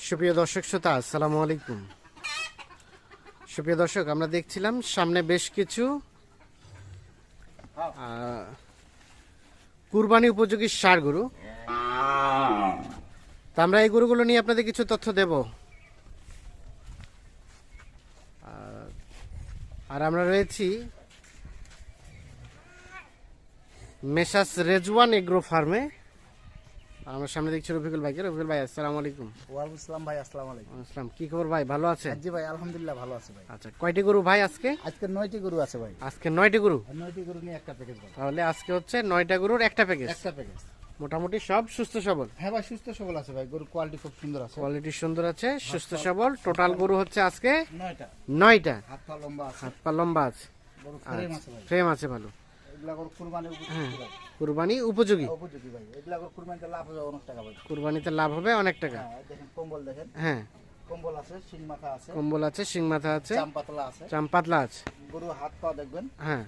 সুপ্রিয় দর্শক শ্রোতা, আসসালামু আলাইকুম। সুপ্রিয় দর্শক, আমরা দেখছিলাম সামনে বেশ কিছু কুরবানি উপযোগী সার গরু। তা আমরা এই গরুগুলো নিয়ে আপনাদের কিছু তথ্য দেব। আর- আমরা রয়েছি মেসাস রেজওয়ান এগ্রো ফার্মে। আমরা সামনে দেখছি রফিকুল ভাইকে রফিকুল ভাই আসসালামু আলাইকুম। ওয়ালাইকুম আসসালাম ভাই আসসালামু আলাইকুম। আসসালাম কি খবর ভাই? ভালো আছে জি ভাই আলহামদুলিল্লাহ ভালো আছে ভাই। আচ্ছা কয়টি গরু ভাই আজকে? আজকে নয়টি গরু আছে ভাই। আজকে নয়টি গরু? আর নয়টি গরু নিয়ে একটা প্যাকেজ ভাই তাহলে আজকে হচ্ছে নয়টা গরুর একটা প্যাকেজ একটা প্যাকেজ মোটামুটি সব সুস্থ সবল? হ্যাঁ ভাই সুস্থ সবল আছে ভাই গরুর কোয়ালিটি খুব সুন্দর আছে। কোয়ালিটি সুন্দর আছে সুস্থ সবল। টোটাল গরু হচ্ছে আজকে নয়টা। নয়টা। হাত পা লম্বা আছে। হাত পা লম্বা আছে। ফ্রেম আছে ভাই। ফ্রেম আছে ভালো। এগুলা গরু কুরবানি ভাই। কুরবানি উপযোগী? উপযোগী ভাই। এগুলা কুরবানিতে লাভ হবে অনেক টাকা ভাই। কুরবানিতে লাভ হবে অনেক টাকা? হ্যাঁ দেখেন কম্বল দেখেন। হ্যাঁ। কম্বল আছে শিং মাথা আছে। কম্বল আছে শিং মাথা আছে। গরু হাত পা দেখবেন। হ্যাঁ।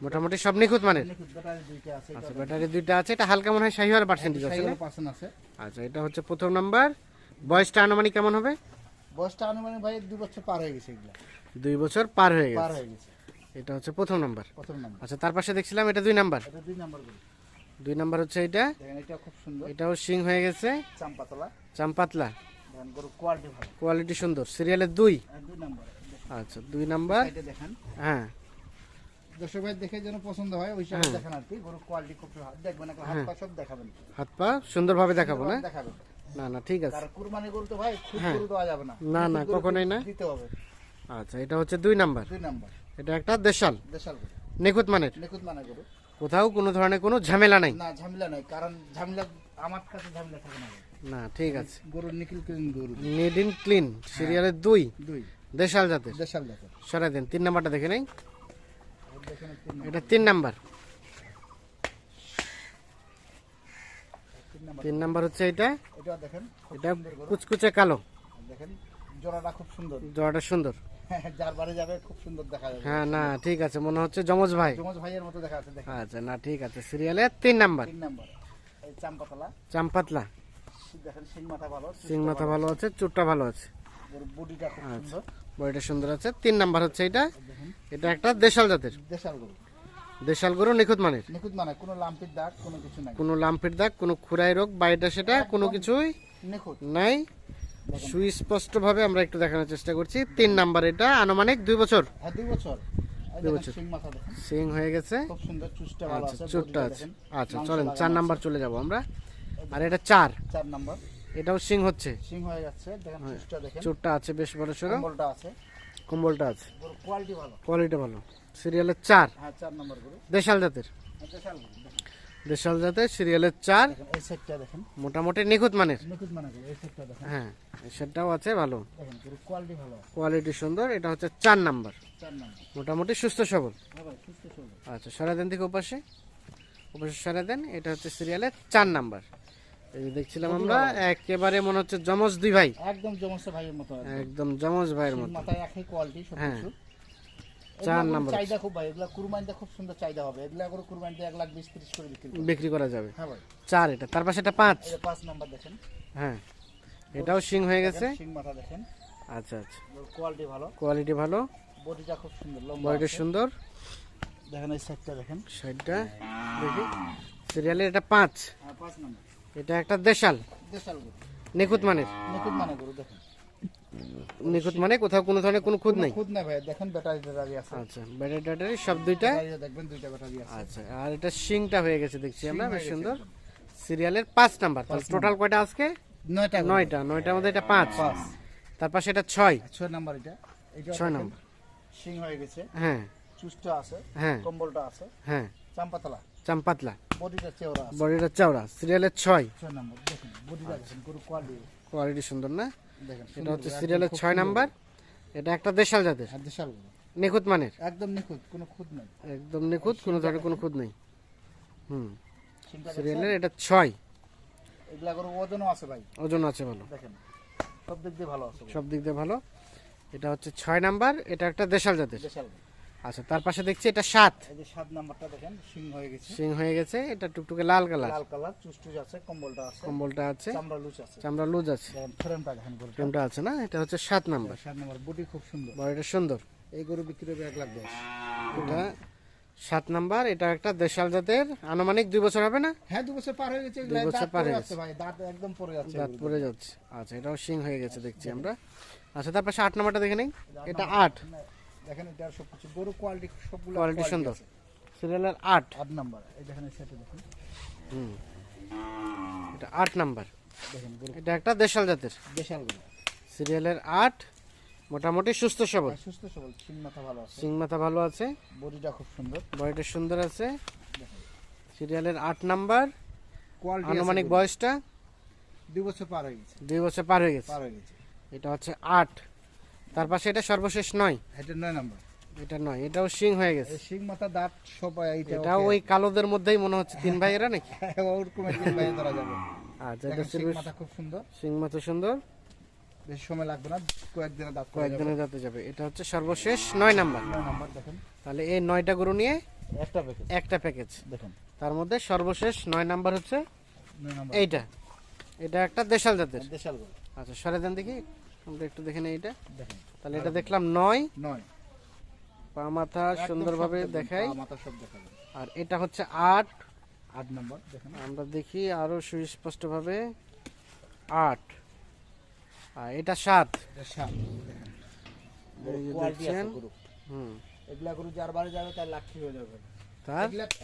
মোটামুটি সব নিখুঁত মানের? ব্যাটারি দুইটা আছে আচ্ছা ব্যাটারি দুইটা আছে এটা হালকা মনে হয় শাহিওয়াল পার্সেন্টেজ আছে পার্সেন্ট আছে। আচ্ছা এটা হচ্ছে প্রথম নাম্বার। বয়সটা আনুমানিক কেমন হবে? বয়সটা আনুমানিক ভাই দুই বছর পার হয়ে গেছে এগুলা। দুই বছর পার হয়ে পার গেছে। হয়ে গেছে। এটা হচ্ছে প্রথম নাম্বার। প্রথম নাম্বার। আচ্ছা তার পাশে দেখছিলাম এটা দুই নাম্বার। এটা দুই নাম্বার গরু দুই নাম্বার হচ্ছে এটা। দেখেন এটা খুব সুন্দর। এটাও সিং হয়ে গেছে। চাম পাতলা চাম্পাতলা। দেখেন গরু কোয়ালিটি ভালো। কোয়ালিটি সুন্দর। সিরিয়ালের দুই? দুই নাম্বার। আচ্ছা দুই নাম্বার। এটা দেখেন। হ্যাঁ। দর্শক ভাই দেখে যেন পছন্দ হয় ওই হিসাবে দেখেন আর কি গরু কোয়ালিটি খুব ভালো দেখবেন একটা হাত পা সব দেখাবেন। হাত পা সুন্দরভাবে দেখাবো না? দেখাবেন। না না ঠিক আছে। আর কুরবানি গরু তো ভাই খুব হ্যাঁ। গরু দেওয়া যাবে না। না, না, কখনোই না। দিতে হবে। আচ্ছা এটা হচ্ছে দুই নাম্বার। দুই নাম্বার। এটা একটা দেশাল। দেশাল গরু। নিখুঁত মানের? নিখুঁত মানে গরু। কোথাও কোনো ধরনের কোনো ঝামেলা নাই? না ঝামেলা নাই কারণ ঝামেলা আমার কাছে ঝামেলা থাকে না না ঠিক আছে। গরুর নিখিল ক্লিন গরু। নিড ইন ক্লিন সিরিয়ালের দুই। দুই। দেশাল জাতের। দেশাল দেখো সরাই দেন তিন নাম্বারটা দেখে নেই। এটা তিন নাম্বার। তিন নাম্বার। হচ্ছে এটা। এটা দেখেন এটা কুচকুচে কালো। দেখেন জোড়াটা খুব সুন্দর। জোড়াটা সুন্দর। যার বাড়ি যাবে খুব সুন্দর দেখা যাবে। হ্যাঁ না ঠিক আছে মনে হচ্ছে যমজ ভাই। যমজ ভাইয়ের মতো দেখা যাচ্ছে দেখেন। আচ্ছা না ঠিক আছে সিরিয়ালের তিন নাম্বার। তিন নাম্বার এই চাম্পাতলা। চাম্পাতলা। দেখেন সিং মাথা ভালো সিং মাথা ভালো আছে। চুটটা ভালো আছে। বডিটা খুব সুন্দর। বডিটা সুন্দর আছে। তিন নাম্বার হচ্ছে এটা এটা একটা দেশাল জাতের। দেশাল গরু। দেশাল গরু নিখুঁত মানের। নিখুঁত মানে কোনো লাম্পির দাগ কোনো কিছু নাই। কোনো লাম্পের দাগ কোনো খুরাই রোগ বাড়িটা সেটা কোনো কিছুই নিখুঁত। নাই। সুস্পষ্ট ভাবে আমরা একটু দেখানোর চেষ্টা করছি। তিন নাম্বার এটা আনুমানিক দুই বছর। হ্যাঁ দুই। সিং সিং হয়ে গেছে। আচ্ছা চুটটা আছে। আচ্ছা চলেন চার নাম্বার চলে যাব আমরা। আর এটা চার। চার নাম্বার। এটাও সিং হচ্ছে। সিং হয়ে যাচ্ছে দেখেন চুটটা আছে বেশ বড় সড়ো। কম্বলটা আছে। কম্বলটা আছে। কোয়ালিটি ভালো। কোয়ালিটি ভালো। সিরিয়ালের চার। হ্যাঁ চার নাম্বার দেশাল জাতের। হ্যাঁ, দেশাল। দেশাল জাতের সিরিয়ালের চার। এই সেটটা দেখেন। মোটামুটি নিখুঁত মানের। নিখুঁত মানে গরু এই সেটটা দেখেন। হ্যাঁ সেটাও আছে ভালো। দেখেন কোয়ালিটি ভালো। কোয়ালিটি সুন্দর এটা হচ্ছে চার নাম্বার। চার নাম্বার। মোটামুটি সুস্থ সবল। হ্যাঁ সুস্থ সবল। আচ্ছা সরা দেন থেকে ওপাশে। সরা দেন এটা হচ্ছে সিরিয়ালের চার নাম্বার। এই দেখছিলাম আমরা একেবারে মনে হচ্ছে যমজ দুই ভাই। একদম জমসে ভাইয়ের মতো একদম যমজ ভাইয়ের মতো। মাথায় একই কোয়ালিটি সব হ্যাঁ। কিছু চার নাম্বার চাহিদা খুব ভাই এগুলা কুরবানিতে খুব সুন্দর চাহিদা হবে। এগুলা করে কুরবানিতে এক লাখ বিশ তিরিশ করে বিক্রি বিক্রি করা যাবে। হ্যাঁ ভাই। চার এটা তার পাশে এটা পাঁচ। পাঁচ নাম্বার দেখেন। হ্যাঁ এটাও সিং হয়ে গেছে। সিং মাথা দেখেন। আচ্ছা আচ্ছা। কোয়ালিটি ভালো। কোয়ালিটি ভালো। বডিটা খুব সুন্দর লম্বা বডিটা সুন্দর। দেখেন এই সাইডটা দেখেন। সাইডটা দেখি। সিরিয়ালের এটা পাঁচ। হ্যাঁ পাঁচ নাম্বার। এটা একটা দেশাল। দেশাল গরু। নিখুঁত মানের। নিখুঁত মানে গরু দেখেন। নিখুঁত মানে কোথাও কোনো ধরনের কোনো খুঁত নেই? খুদ না ভাই দেখেন ব্যাটারি ব্যাটারি আছে। আচ্ছা ব্যাটারি ট্যাটারি সব দুইটা? দেখবেন দুইটা ব্যাটারি আছে। আচ্ছা আর এটা শিংটা হয়ে গেছে দেখছি আমরা বেশ সুন্দর। সিরিয়ালের পাঁচ নাম্বার তাহলে টোটাল কয়টা আজকে? নয়টা নয়টা নয়টার মধ্যে এটা পাঁচ। পাঁচ। তার পাশে এটা ছয়। ছয় নাম্বার এটা। এটা ছয় নাম্বার। সিং হয়ে গেছে। হ্যাঁ। চুষটা আছে হ্যাঁ। কম্বলটা আছে। হ্যাঁ। চাম্পাতলা। চাম্পাতলা। বডিটা চেওড়া বডিটা চওড়া। সিরিয়ালের ছয়। ছয় নাম্বার দেখেন বডিটা দেখেন কোয়ালিটি কোয়ালিটি সুন্দর না? দেখেন এটা হচ্ছে সিরিয়ালের ছয় নাম্বার এটা একটা দেশাল জাতের। দেশাল নিখুঁত মানের। একদম নিখুঁত কোনো খুঁত নাই। একদম নিখুঁত কোনো ধরনের কোনো খুঁত নেই। হুম। সিরিয়ালের এটা ছয়। এগুলা করে ওজনও আছে ভাই। ওজন আছে ভালো। দেখেন সব দিক দিয়ে ভালো আছে। সব দিক দিয়ে ভালো। এটা হচ্ছে ছয় নাম্বার এটা একটা দেশাল জাতের। দেশাল। আচ্ছা তার পাশে দেখছি এটা সাত। এই যে সাত নাম্বারটা দেখেন সিং হয়ে গেছে। সিং হয়ে গেছে এটা টুকটুকে লাল কালার। লাল কালার চুস্টুজ আছে কম্বলটা আছে কম্বলটা আছে চামড়া লুচ আছে। চামড়া লুজ আছে। ফ্রেমটা দেখেন গরুটা ফ্রেমটা আছে না? এটা হচ্ছে সাত নাম্বার। সাত নাম্বার বডি খুব সুন্দর। বডিটা সুন্দর। এই গরু বিক্রি হবে এক লাখ দশ। এটা সাত নাম্বার এটা একটা দেশাল জাতের। আনুমানিক দুই বছর হবে না? হ্যাঁ দু বছর পার হয়ে গেছে দুই বছর পার হয়ে যাচ্ছে ভাই দাঁত একদম পড়ে যাচ্ছে দাঁত পড়ে যাচ্ছে। আচ্ছা এটাও সিং হয়ে গেছে দেখছি আমরা। আচ্ছা তার পাশে আট নাম্বারটা দেখে নেই। এটা আট। দেখেন এটা সব কিছু গরু কোয়ালিটি সবগুলো কোয়ালিটি সুন্দর। সিরিয়ালের আট। আট নাম্বার এই দেখেন সেটে দেখেন। হুম। এটা আট নাম্বার দেখেন গরু। এটা একটা দেশাল জাতের। দেশাল গরু। সিরিয়ালের আট মোটামুটি সুস্থ সবল। সুস্থ সবল। সিং মাথা ভালো আছে। সিং মাথা ভালো আছে। বডিটা খুব সুন্দর। বডিটা সুন্দর আছে। সিরিয়ালের আট নাম্বার কোয়ালিটি আনুমানিক বয়সটা? দুই বছর পার হয়ে গেছে। দুই বছর পার হয়ে গেছে। পার হয়ে গেছে। এটা হচ্ছে আট। তার পাশে এটা সর্বশেষ নয়। এটা নয় নাম্বার। এটা নয় এটাও সিং হয়ে গেছে। সিং মাথা দাঁত সব এইটা এটা ওই কালোদের মধ্যেই মনে হচ্ছে তিন ভাইয়েরা নাকি? ওরকম একদিন বাইরে ধরা যাবে। আচ্ছা এটা সিং মাথা খুব সুন্দর। সিং মাথা সুন্দর। বেশি সময় লাগবে না কয়েকদিনে দাঁত। কয়েকদিনে যাতে যাবে। এটা হচ্ছে সর্বশেষ নয় নাম্বার। নয় নাম্বার দেখেন। তাহলে এই নয়টা গরু নিয়ে একটা প্যাকেজ একটা প্যাকেজ দেখেন। তার মধ্যে সর্বশেষ নয় নাম্বার হচ্ছে নয় নাম্বার। এইটা। এটা একটা দেশাল জাতের। দেশাল গরু। আচ্ছা সরে দেন দেখি। আমরা একটু দেখে নেই এটা। তাহলে এটা দেখলাম নয়। নয়। পা মাথা সুন্দরভাবে দেখাই। মাথা সব দেখাবেন। আর এটা হচ্ছে আট। আট নাম্বার দেখেন। আমরা দেখি আরও সুস্পষ্টভাবে আট। আর এটা সাত। সাত দেখেন। হুম। এগুলা গরু যার বাড়ি যাবে তার লাখ হয়ে যাবে?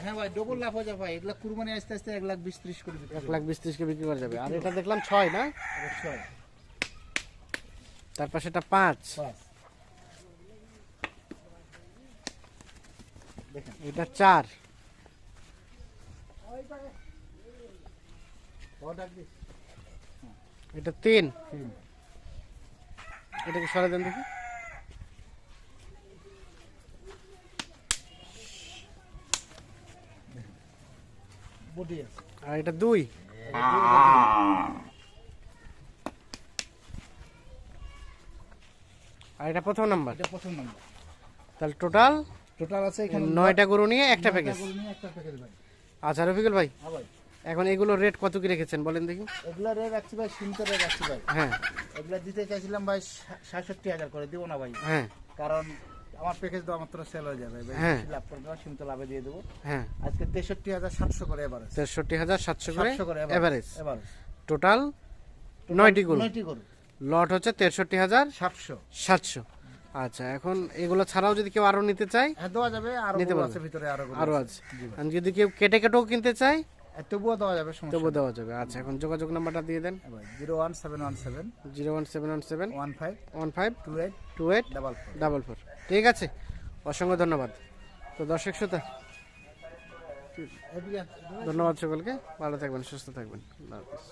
হ্যাঁ ভাই ডবল লাভ হয়ে যাবে ভাই। এগুলা কুরবানি আস্তে আস্তে এক লাখ বিশ ত্রিশ করে এক লাখ বিশ ত্রিশকে বিক্রি করা যাবে। আর এটা দেখলাম ছয় না? অবশ্যই তার পাশে এটা পাঁচ। এটা চার। এটা তিন। এটাকে সরে দেন দেখি। আর এটা দুই। আর এটা প্রথম নাম্বার? এটা প্রথম নাম্বার। তাহলে টোটাল টোটাল আছে এখানে নয়টা গরু নিয়ে একটা প্যাকেজ একটা প্যাকেজ ভাই। আচ্ছা রফিকুল ভাই হ্যাঁ ভাই। এখন এগুলো রেট কত কি রেখেছেন বলেন দেখি। এগুলা রেট রাখছি ভাই শুনতে রেট রাখছি ভাই। হ্যাঁ। এগুলা দিতে চাইছিলাম ভাই সাতষট্টি হাজার করে দিব না ভাই। হ্যাঁ। কারণ আমার প্যাকেজ দেওয়া মাত্র সেল হয়ে যাবে ভাই। হ্যাঁ। লাভ করবে সীমিত লাভে দিয়ে দেবো। হ্যাঁ। আজকে তেষট্টি হাজার সাতশো করে এবারে তেষট্টি হাজার সাতশো করে এভারেজ এভারেজ টোটাল নয়টি গরু। নয়টি গরু। লট হচ্ছে তেষট্টি হাজার সাতশো। সাতশো। আচ্ছা এখন এগুলো ছাড়াও যদি কেউ আরও নিতে চায়? হ্যাঁ দেওয়া যাবে। আরও নিতে পারবে। আছে ভিতরে আরও আরও আছে। যদি কেউ কেটে কেটেও কিনতে চায়? তবুও দেওয়া যাবে সমস্যা তবু দেওয়া যাবে। আচ্ছা এখন যোগাযোগ নাম্বারটা দিয়ে দেন। Zero one seven one seven zero one seven one seven one five one five two eight two eight double four. Double four. ঠিক আছে অসংখ্য ধন্যবাদ। তো দর্শক শ্রোতা ধন্যবাদ সকলকে। ভালো থাকবেন সুস্থ থাকবেন। আল্লাহ হাফিজ।